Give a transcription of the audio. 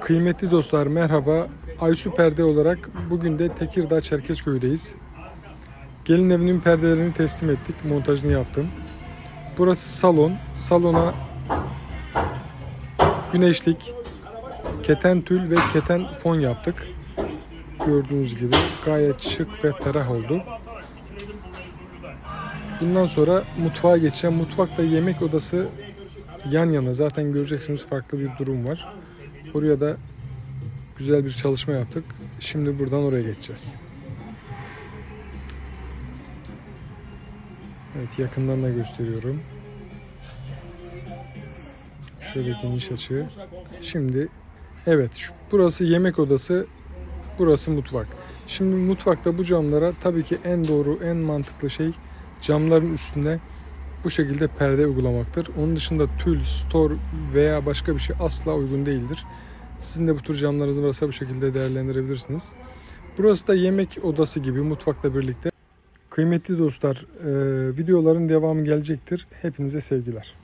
Kıymetli dostlar merhaba. Aysu Perde olarak bugün de Tekirdağ Çerkezköy'deyiz. Gelin evinin perdelerini teslim ettik. Montajını yaptım. Burası salon. Salona güneşlik, keten tül ve keten fon yaptık. Gördüğünüz gibi gayet şık ve ferah oldu. Bundan sonra mutfağa geçeceğim. Mutfakta yemek odası yan yana. Zaten göreceksiniz farklı bir durum var. Oraya da güzel bir çalışma yaptık. Şimdi buradan oraya geçeceğiz. Evet yakından da gösteriyorum. Şöyle geniş açı. Şimdi evet şu, burası yemek odası, burası mutfak. Şimdi mutfakta bu camlara tabii ki en doğru, en mantıklı şey camların üstüne bu şekilde perde uygulamaktır. Onun dışında tül, stor veya başka bir şey asla uygun değildir. Sizin de bu tür camlarınız varsa bu şekilde değerlendirebilirsiniz. Burası da yemek odası gibi mutfakla birlikte. Kıymetli dostlar, videoların devamı gelecektir. Hepinize sevgiler.